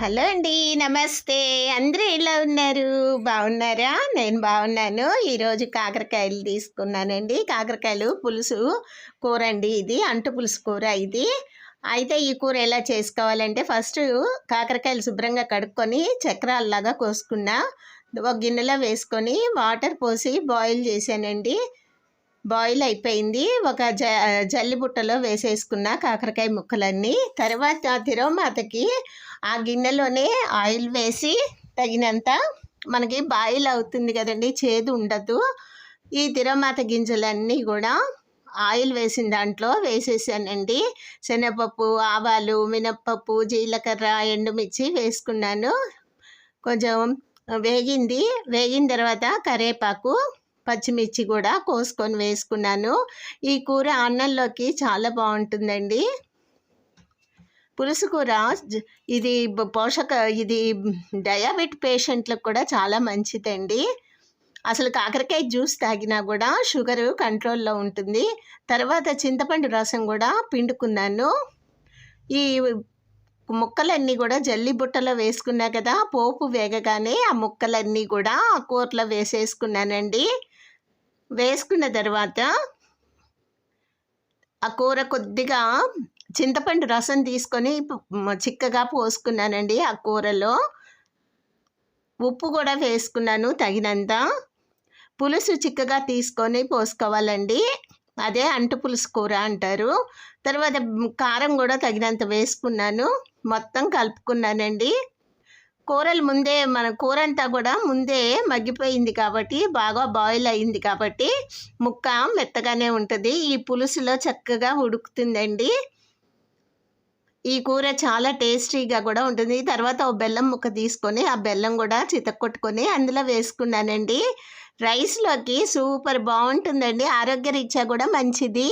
Hello అండి నమస్తే. అందరూ ఎలా ఉన్నారు? బాగున్నారా? నేను బాగున్నాను. ఈరోజు కాకరకాయలు తీసుకున్నానండి. కాకరకాయలు పులుసు కూర అండి ఇది అంటు పులుసు కూర ఇది. అయితే ఈ కూర ఎలా చేసుకోవాలంటే ఫస్ట్ కాకరకాయలు శుభ్రంగా కడుక్కొని చక్రాలలాగా కోసుకున్నా. ఒక గిన్నెలో వేసుకొని వాటర్ పోసి బాయిల్ చేశానండి. బాయిల్ అయిపోయింది. ఒక జ జల్లి బుట్టలో వేసేసుకున్న కాకరకాయ ముక్కలన్నీ తర్వాత తిరోమాతకి ఆ గిన్నెలోనే ఆయిల్ వేసి తగినంత మనకి బాయిల్ అవుతుంది కదండి చేదు ఉండదు. ఈ తిరోమాత గింజలన్నీ కూడా ఆయిల్ వేసిన దాంట్లో వేసేసానండి. శనగపప్పు ఆవాలు మినప్పప్పు జీలకర్ర ఎండుమిర్చి వేసుకున్నాను. కొంచెం వేగింది. వేగిన తర్వాత కరేపాకు పచ్చిమిర్చి కూడా కోసుకొని వేసుకున్నాను. ఈ కూర అన్నంలోకి చాలా బాగుంటుందండి. పులుసు కూర ఇది పోషక ఇది డయాబెట్ పేషెంట్లకు కూడా చాలా మంచిదండి. అసలు కాకరకాయ జ్యూస్ తాగినా కూడా షుగర్ కంట్రోల్లో ఉంటుంది. తర్వాత చింతపండు రసం కూడా పిండుకున్నాను. ఈ ముక్కలన్నీ కూడా జల్లి బుట్టలో వేసుకున్నా కదా పోపు వేగగానే ఆ ముక్కలన్నీ కూడా ఆ కూరలో వేసేసుకున్నానండి. వేసుకున్న తర్వాత ఆ కూర కొద్దిగా చింతపండు రసం తీసుకొని చిక్కగా పోసుకున్నానండి ఆ కూరలో. ఉప్పు కూడా వేసుకున్నాను తగినంత. పులుసు చిక్కగా తీసుకొని పోసుకోవాలండి. అదే అంటు పులుసు కూర అంటారు. తర్వాత కారం కూడా తగినంత వేసుకున్నాను. మొత్తం కలుపుకున్నానండి. కూరలు ముందే మన కూర అంతా కూడా ముందే మగ్గిపోయింది కాబట్టి బాగా బాయిల్ అయింది కాబట్టి ముక్క మెత్తగానే ఉంటుంది. ఈ పులుసులో చక్కగా ఉడుకుతుందండి. ఈ కూర చాలా టేస్టీగా కూడా ఉంటుంది. తర్వాత ఓ బెల్లం ముక్క తీసుకొని ఆ బెల్లం కూడా చితక్కొట్టుకొని అందులో వేసుకున్నానండి. రైస్లోకి సూపర్ బాగుంటుందండి. ఆరోగ్యరీత్యా కూడా మంచిది.